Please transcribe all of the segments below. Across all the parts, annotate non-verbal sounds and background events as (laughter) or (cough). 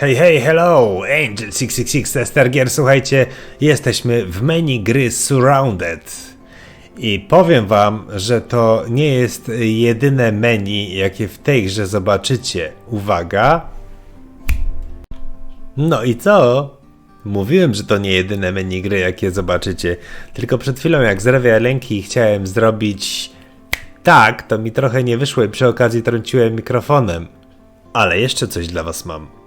Hej, hej, hello! Angel666 Tester słuchajcie, jesteśmy w menu gry Surrounded. I powiem wam, że to nie jest jedyne menu, jakie w tej grze zobaczycie. Uwaga! No i co? Mówiłem, że to nie jedyne menu gry, jakie zobaczycie. Tylko przed chwilą, jak zerwę ręki, chciałem zrobić tak, to mi trochę nie wyszło i przy okazji trąciłem mikrofonem. Ale jeszcze coś dla was mam.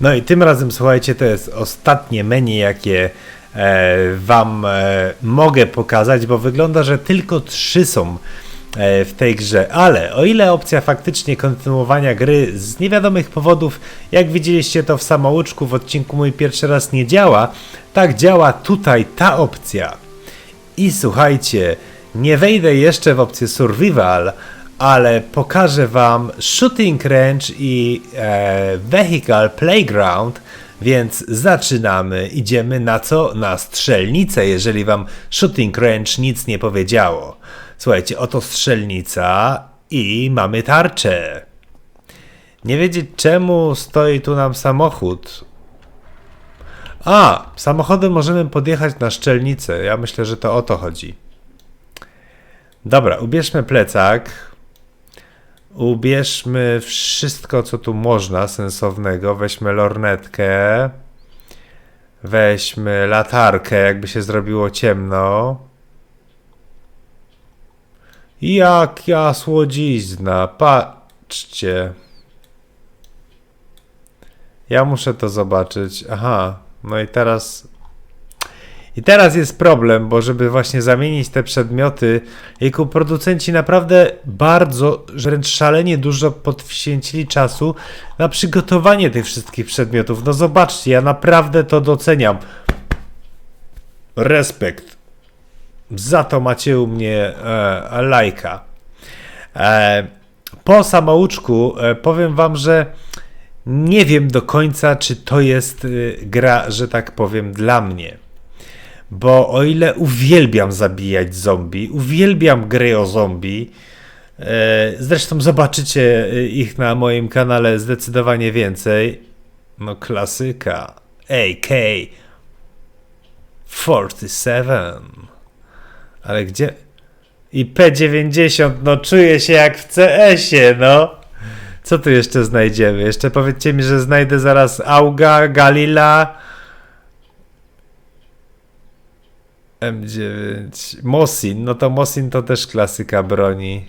No i tym razem, słuchajcie, to jest ostatnie menu, jakie e, Wam e, mogę pokazać, bo wygląda, że tylko trzy są e, w tej grze. Ale o ile opcja faktycznie kontynuowania gry z niewiadomych powodów, jak widzieliście to w samouczku w odcinku mój pierwszy raz nie działa, tak działa tutaj ta opcja. I słuchajcie, nie wejdę jeszcze w opcję survival, ale pokażę wam shooting range i e, vehicle playground, więc zaczynamy. Idziemy na co? Na strzelnicę, jeżeli wam shooting range nic nie powiedziało. Słuchajcie, oto strzelnica i mamy tarczę. Nie wiedzieć czemu stoi tu nam samochód. A, samochodem możemy podjechać na szczelnicę. Ja myślę, że to o to chodzi. Dobra, ubierzmy plecak. Ubierzmy wszystko, co tu można sensownego. Weźmy lornetkę. Weźmy latarkę, jakby się zrobiło ciemno. Jaka słodzizna, patrzcie. Ja muszę to zobaczyć. Aha, no i teraz i teraz jest problem, bo żeby właśnie zamienić te przedmioty, jego producenci naprawdę bardzo, wręcz szalenie dużo poświęcili czasu na przygotowanie tych wszystkich przedmiotów. No zobaczcie, ja naprawdę to doceniam. Respekt. Za to macie u mnie e, lajka. E, po samouczku e, powiem wam, że nie wiem do końca, czy to jest y, gra, że tak powiem, dla mnie. Bo o ile uwielbiam zabijać zombie, uwielbiam gry o zombie, e, zresztą zobaczycie e, ich na moim kanale zdecydowanie więcej. No klasyka. AK 47. Ale gdzie? I P90, no czuję się jak w CS-ie, no. Co tu jeszcze znajdziemy? Jeszcze powiedzcie mi, że znajdę zaraz Auga, Galila, M9. Mosin, no to Mosin to też klasyka broni.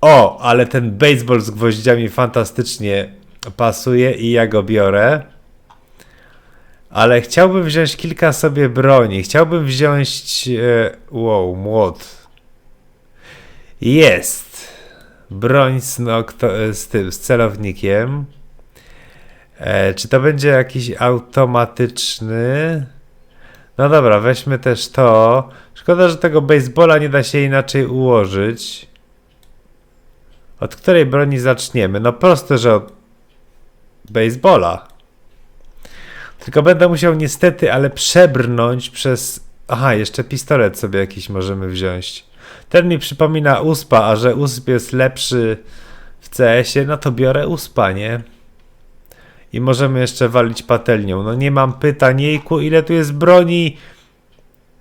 O, ale ten baseball z gwoździami fantastycznie pasuje i ja go biorę. Ale chciałbym wziąć kilka sobie broni. Chciałbym wziąć. E, wow, młot. Jest. Broń z, kto, z tym, z celownikiem. E, czy to będzie jakiś automatyczny? No dobra, weźmy też to. Szkoda, że tego baseballa nie da się inaczej ułożyć. Od której broni zaczniemy? No proste, że od baseballa. Tylko będę musiał niestety, ale przebrnąć przez... Aha, jeszcze pistolet sobie jakiś możemy wziąć. Ten mi przypomina USPA, a że USP jest lepszy w CS-ie, no to biorę USPA, nie? I możemy jeszcze walić patelnią. No nie mam pytań, jejku, ile tu jest broni?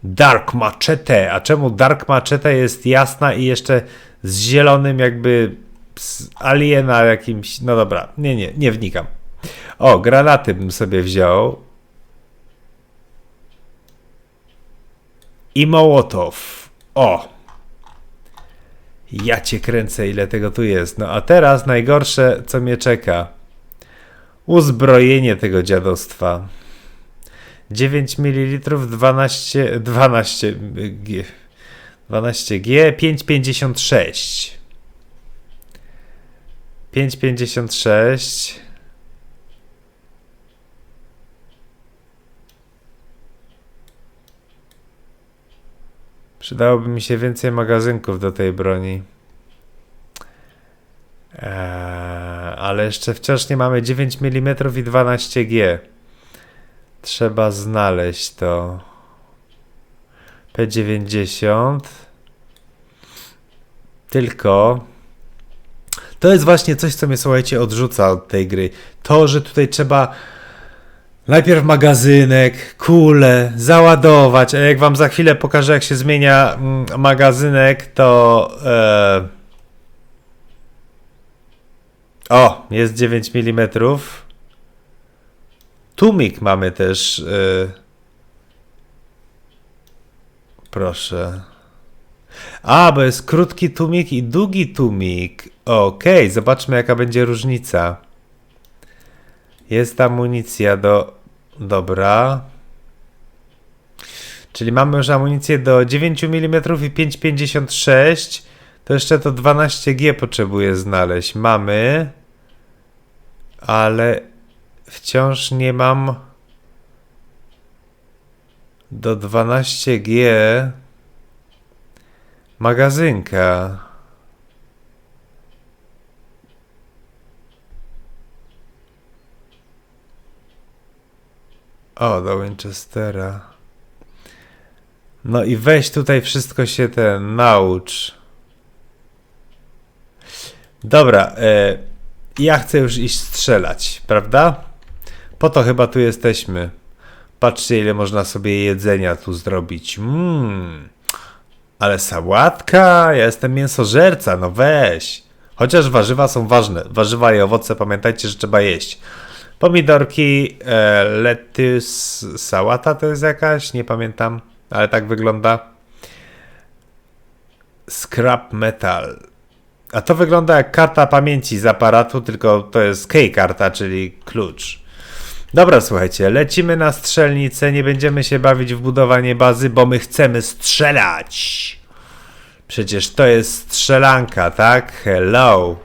Dark Machete. A czemu Dark Machete jest jasna i jeszcze z zielonym jakby z aliena jakimś... No dobra, nie, nie, nie wnikam. O, granaty bym sobie wziął. I Mołotow. O! Ja cię kręcę, ile tego tu jest. No a teraz najgorsze, co mnie czeka uzbrojenie tego dziadostwa. 9 ml 12 12 G 12G 5,56 5,56 Przydałoby mi się więcej magazynków do tej broni. Eee, ale jeszcze wciąż nie mamy 9 mm i 12G. Trzeba znaleźć to. P90. Tylko To jest właśnie coś, co mnie, słuchajcie, odrzuca od tej gry. To, że tutaj trzeba najpierw magazynek, kule, załadować, a jak wam za chwilę pokażę, jak się zmienia mm, magazynek, to... E... O, jest 9 mm. Tumik mamy też. e, Proszę. A, bo jest krótki tumik i długi tumik. Okej, zobaczmy jaka będzie różnica. Jest amunicja do... Dobra. Czyli mamy już amunicję do 9 mm i 5,56. To jeszcze to 12G potrzebuję znaleźć. Mamy. Ale wciąż nie mam do 12G magazynka. O, do Winchestera. No i weź tutaj wszystko się ten naucz. Dobra, e, ja chcę już iść strzelać, prawda? Po to chyba tu jesteśmy. Patrzcie, ile można sobie jedzenia tu zrobić. Mmm. Ale sałatka, ja jestem mięsożerca, no weź. Chociaż warzywa są ważne. Warzywa i owoce, pamiętajcie, że trzeba jeść. Pomidorki, e, lettuce, sałata to jest jakaś, nie pamiętam, ale tak wygląda. Scrap metal. A to wygląda jak karta pamięci z aparatu, tylko to jest key karta, czyli klucz. Dobra, słuchajcie, lecimy na strzelnicę, nie będziemy się bawić w budowanie bazy, bo my chcemy strzelać. Przecież to jest strzelanka, tak? Hello.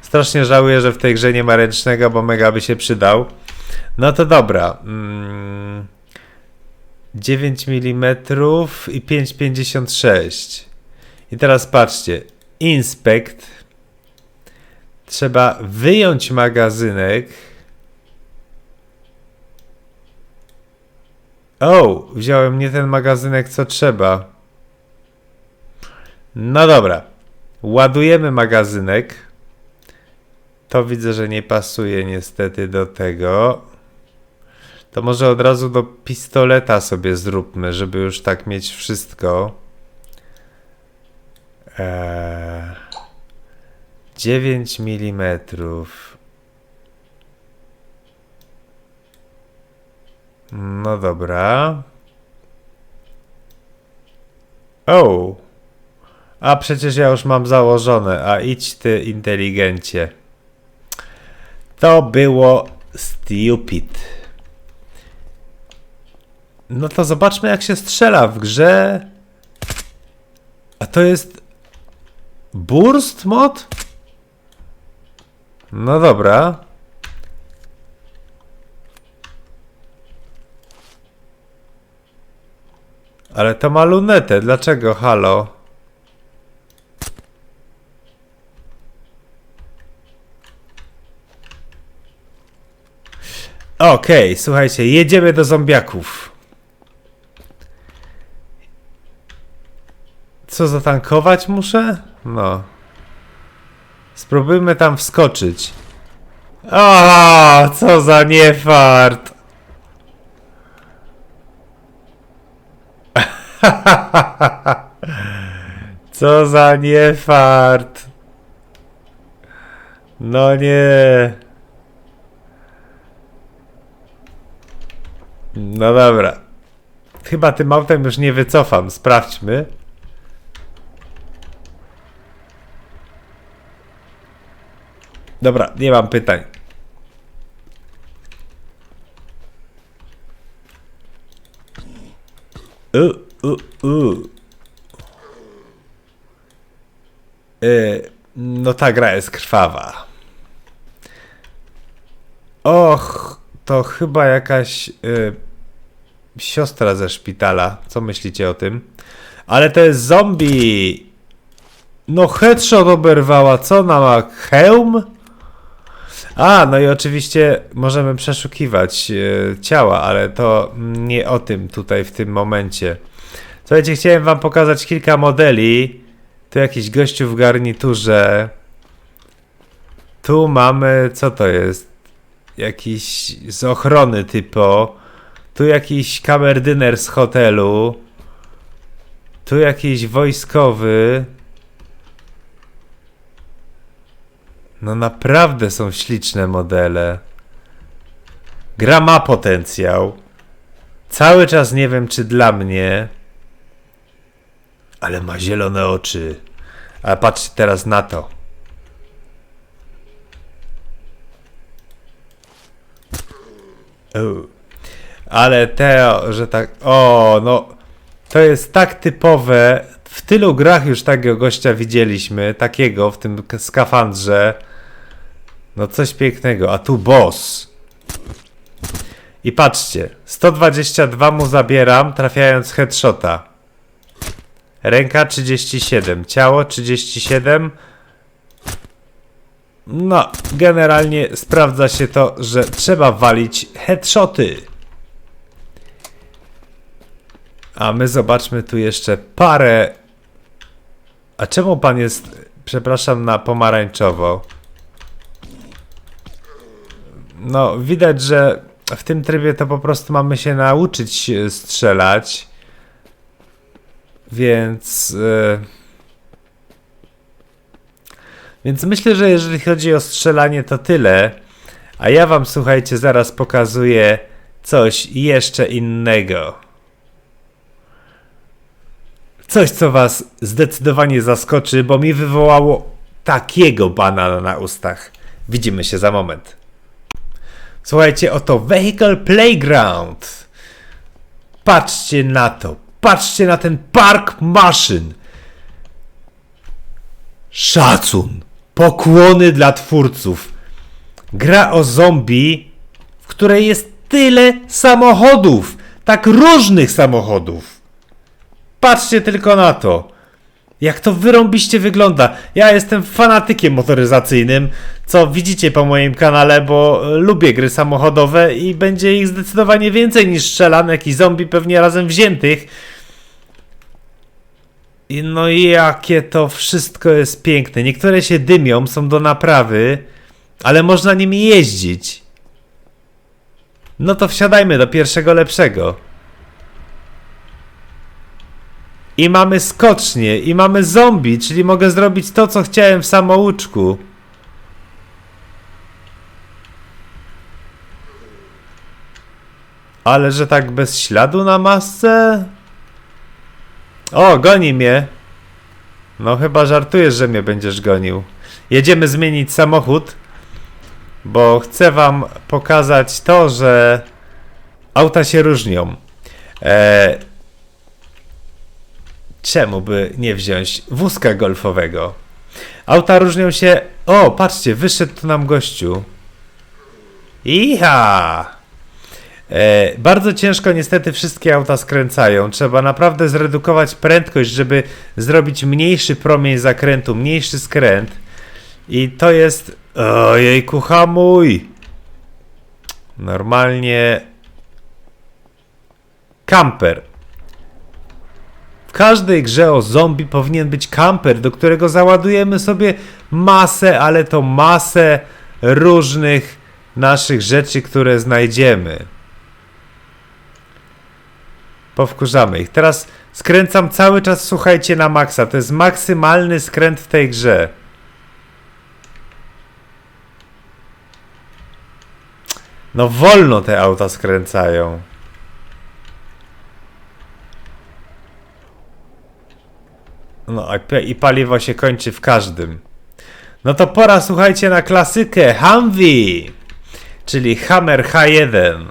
Strasznie żałuję, że w tej grze nie ma ręcznego, bo mega by się przydał. No to dobra. Mm, 9 mm i 5,56. I teraz patrzcie. Inspect. Trzeba wyjąć magazynek. O, wziąłem nie ten magazynek, co trzeba. No dobra. Ładujemy magazynek. To widzę, że nie pasuje niestety do tego. To może od razu do pistoleta sobie zróbmy, żeby już tak mieć wszystko. Eee, 9 mm. No dobra. O! A przecież ja już mam założone, a idź ty inteligencie. To było stupid. No to zobaczmy jak się strzela w grze. A to jest burst mod? No dobra. Ale to ma lunetę, dlaczego halo? Okej, słuchajcie, jedziemy do zombiaków. Co zatankować muszę? No. Spróbujmy tam wskoczyć. O, co za niefart! (laughs) Co za niefart! No nie. No dobra. Chyba tym autem już nie wycofam. Sprawdźmy. Dobra, nie mam pytań. U, u, u. Y, no ta gra jest krwawa. Och, to chyba jakaś y, siostra ze szpitala. Co myślicie o tym? Ale to jest zombie! No headshot oberwała. Co ona ma? Hełm? A, no i oczywiście możemy przeszukiwać e, ciała, ale to nie o tym tutaj w tym momencie. Słuchajcie, chciałem wam pokazać kilka modeli Tu jakiś gościu w garniturze. Tu mamy, co to jest? Jakiś z ochrony typo. Tu jakiś kamerdyner z hotelu. Tu jakiś wojskowy. No naprawdę są śliczne modele. Gra ma potencjał. Cały czas nie wiem, czy dla mnie. Ale ma zielone oczy. A patrzcie teraz na to. Ale te, że tak. O, no. To jest tak typowe. W tylu grach już takiego gościa widzieliśmy. Takiego w tym skafandrze. No coś pięknego. A tu boss. I patrzcie. 122 mu zabieram, trafiając headshota. Ręka 37, ciało 37. No, generalnie sprawdza się to, że trzeba walić headshoty. A my zobaczmy tu jeszcze parę. A czemu pan jest, przepraszam, na pomarańczowo? No, widać, że w tym trybie to po prostu mamy się nauczyć e, strzelać. Więc. e, Więc myślę, że jeżeli chodzi o strzelanie, to tyle. A ja wam, słuchajcie, zaraz pokazuję coś jeszcze innego. Coś, co was zdecydowanie zaskoczy, bo mi wywołało takiego banana na ustach. Widzimy się za moment. Słuchajcie, oto Vehicle Playground. Patrzcie na to. Patrzcie na ten park maszyn. Szacun. Pokłony dla twórców. Gra o zombie, w której jest tyle samochodów. Tak różnych samochodów. Patrzcie tylko na to. Jak to wyrąbiście wygląda. Ja jestem fanatykiem motoryzacyjnym, co widzicie po moim kanale, bo e, lubię gry samochodowe i będzie ich zdecydowanie więcej niż strzelanek i zombie pewnie razem wziętych. I no jakie to wszystko jest piękne. Niektóre się dymią, są do naprawy, ale można nimi jeździć. No to wsiadajmy do pierwszego lepszego. I mamy skocznie, i mamy zombie, czyli mogę zrobić to, co chciałem w samouczku. Ale że tak bez śladu na masce? O, goni mnie. No chyba żartujesz, że mnie będziesz gonił. Jedziemy zmienić samochód, bo chcę wam pokazać to, że auta się różnią. Eee, czemu by nie wziąć wózka golfowego? Auta różnią się. O, patrzcie, wyszedł tu nam gościu. Iha! E, bardzo ciężko niestety wszystkie auta skręcają. Trzeba naprawdę zredukować prędkość, żeby zrobić mniejszy promień zakrętu, mniejszy skręt. I to jest. Ojejku, hamuj! Normalnie. Kamper. W każdej grze o zombie powinien być kamper, do którego załadujemy sobie masę, ale to masę różnych naszych rzeczy, które znajdziemy. Powkurzamy ich. Teraz skręcam cały czas, słuchajcie, na maksa. To jest maksymalny skręt w tej grze. No wolno te auta skręcają. No i paliwo się kończy w każdym. No to pora, słuchajcie, na klasykę Humvee, czyli Hammer H1.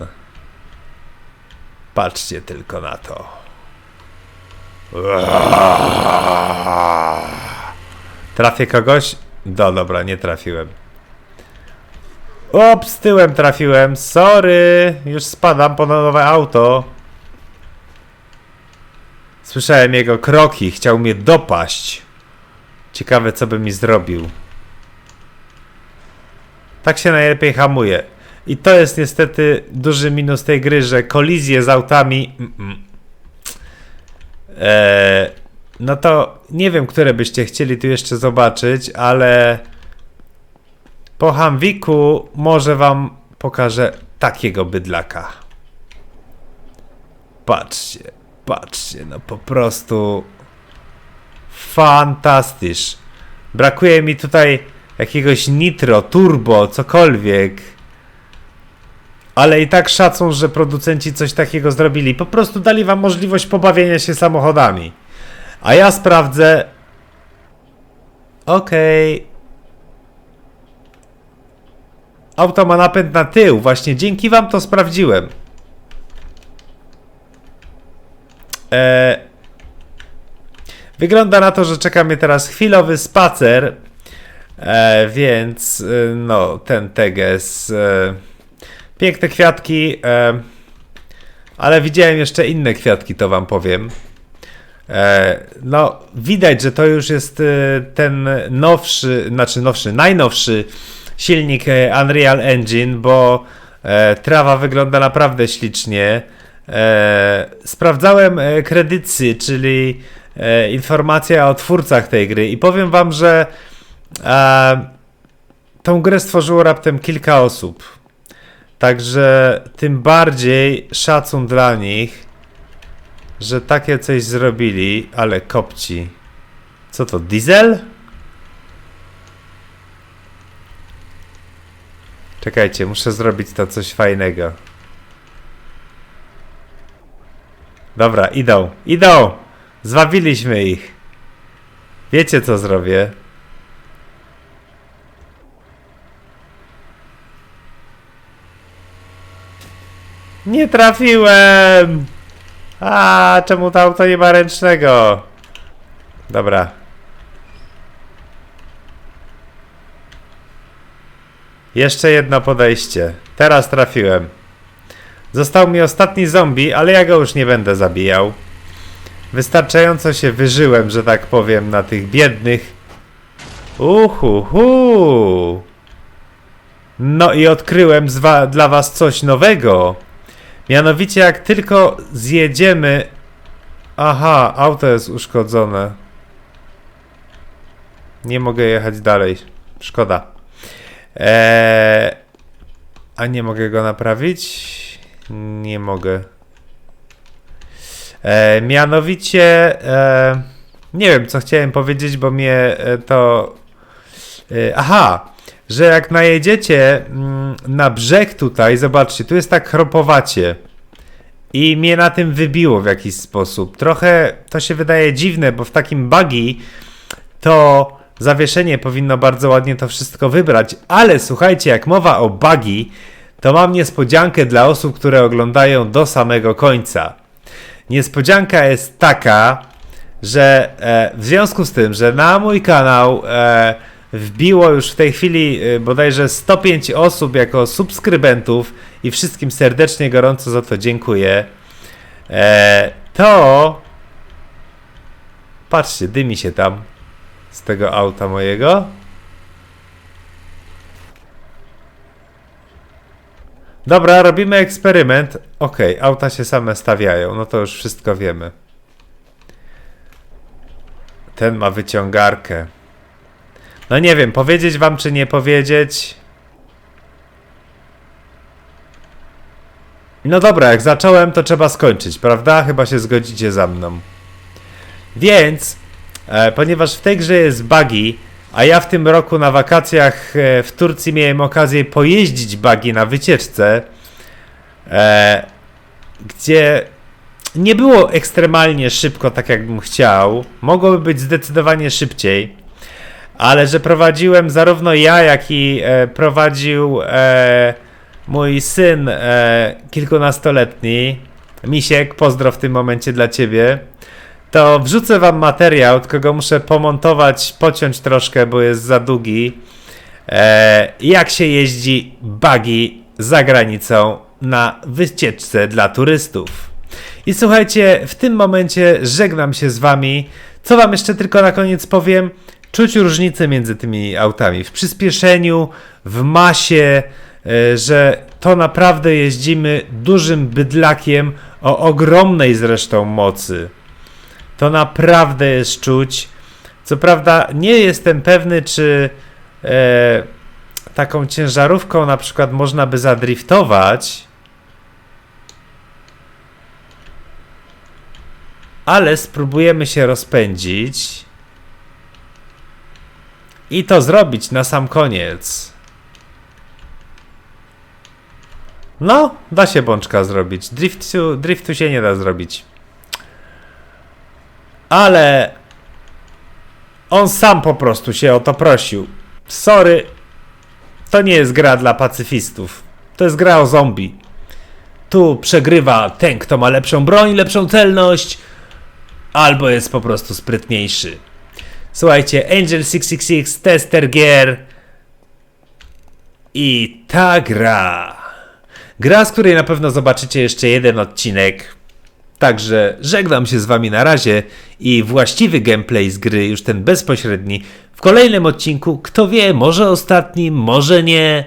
Patrzcie tylko na to. Trafię kogoś? No dobra, nie trafiłem. Op, z tyłem trafiłem. Sorry, już spadam po nowe auto. Słyszałem jego kroki, chciał mnie dopaść. Ciekawe, co by mi zrobił. Tak się najlepiej hamuje. I to jest niestety duży minus tej gry, że kolizje z autami. Mm -mm. Eee, no to nie wiem, które byście chcieli tu jeszcze zobaczyć, ale po Hamwiku może wam pokażę takiego bydlaka. Patrzcie, patrzcie, no po prostu fantastysz. Brakuje mi tutaj jakiegoś nitro, turbo, cokolwiek. Ale i tak szacun, że producenci coś takiego zrobili. Po prostu dali wam możliwość pobawienia się samochodami. A ja sprawdzę. Okej. Auto ma napęd na tył. Właśnie dzięki wam to sprawdziłem. Eee, wygląda na to, że czeka mnie teraz chwilowy spacer. E, więc e, no, ten teges. E, piękne kwiatki. E, ale widziałem jeszcze inne kwiatki, to wam powiem. E, no, widać, że to już jest e, ten nowszy, znaczy nowszy, najnowszy silnik e, Unreal Engine, bo e, trawa wygląda naprawdę ślicznie. E, sprawdzałem e, kredycy, czyli e, informacja o twórcach tej gry i powiem wam, że tą grę stworzyło raptem kilka osób. Także tym bardziej szacun dla nich, że takie coś zrobili, ale kopci. Co to, diesel? Czekajcie, muszę zrobić to coś fajnego. Dobra, idą, idą! Zwabiliśmy ich. Wiecie co zrobię? Nie trafiłem! A, czemu to auto nie ma ręcznego? Dobra. Jeszcze jedno podejście. Teraz trafiłem. Został mi ostatni zombie, ale ja go już nie będę zabijał. Wystarczająco się wyżyłem, że tak powiem, na tych biednych. Uhuhu. No i odkryłem dla was coś nowego. Mianowicie jak tylko zjedziemy... Aha, auto jest uszkodzone. Nie mogę jechać dalej. Szkoda. Eee, a nie mogę go naprawić? Nie mogę. E, mianowicie, e, nie wiem co chciałem powiedzieć, bo mnie e, to. E, aha, że jak najedziecie mm, na brzeg tutaj, zobaczcie, tu jest tak chropowacie. I mnie na tym wybiło w jakiś sposób. Trochę to się wydaje dziwne, bo w takim buggy to zawieszenie powinno bardzo ładnie to wszystko wybrać. Ale słuchajcie, jak mowa o buggy, to mam niespodziankę dla osób, które oglądają do samego końca. Niespodzianka jest taka, że e, w związku z tym, że na mój kanał e, wbiło już w tej chwili e, bodajże 105 osób jako subskrybentów i wszystkim serdecznie gorąco za to dziękuję, to patrzcie, dymi się tam z tego auta mojego. Dobra, robimy eksperyment. Okej, auta się same stawiają, no to już wszystko wiemy. Ten ma wyciągarkę. No nie wiem, powiedzieć wam czy nie powiedzieć. No dobra, jak zacząłem, to trzeba skończyć, prawda? Chyba się zgodzicie za mną. Więc, e, ponieważ w tej grze jest buggy, a ja w tym roku na wakacjach e, w Turcji miałem okazję pojeździć buggy na wycieczce, e, gdzie nie było ekstremalnie szybko, tak jakbym chciał. Mogłoby być zdecydowanie szybciej, ale że prowadziłem zarówno ja, jak i e, prowadził e, mój syn e, kilkunastoletni, Misiek, pozdro w tym momencie dla ciebie to wrzucę wam materiał, tylko go muszę pomontować, pociąć troszkę, bo jest za długi. E, jak się jeździ buggy za granicą na wycieczce dla turystów. I słuchajcie, w tym momencie żegnam się z wami. Co wam jeszcze tylko na koniec powiem? Czuć różnicę między tymi autami w przyspieszeniu, w masie, e, że to naprawdę jeździmy dużym bydlakiem o ogromnej zresztą mocy. To naprawdę jest czuć. Co prawda nie jestem pewny, czy e, taką ciężarówką na przykład można by zadriftować. Ale spróbujemy się rozpędzić. I to zrobić na sam koniec. No, da się bączka zrobić. Driftu, driftu się nie da zrobić. Ale on sam po prostu się o to prosił. Sorry, to nie jest gra dla pacyfistów. To jest gra o zombie. Tu przegrywa ten, kto ma lepszą broń, lepszą celność, albo jest po prostu sprytniejszy. Słuchajcie, Angel 666, Tester Gear i ta gra. Gra, z której na pewno zobaczycie jeszcze jeden odcinek. Także żegnam się z wami na razie i właściwy gameplay z gry, już ten bezpośredni, w kolejnym odcinku. Kto wie, może ostatnim, może nie.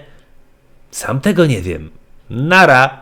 Sam tego nie wiem. Nara.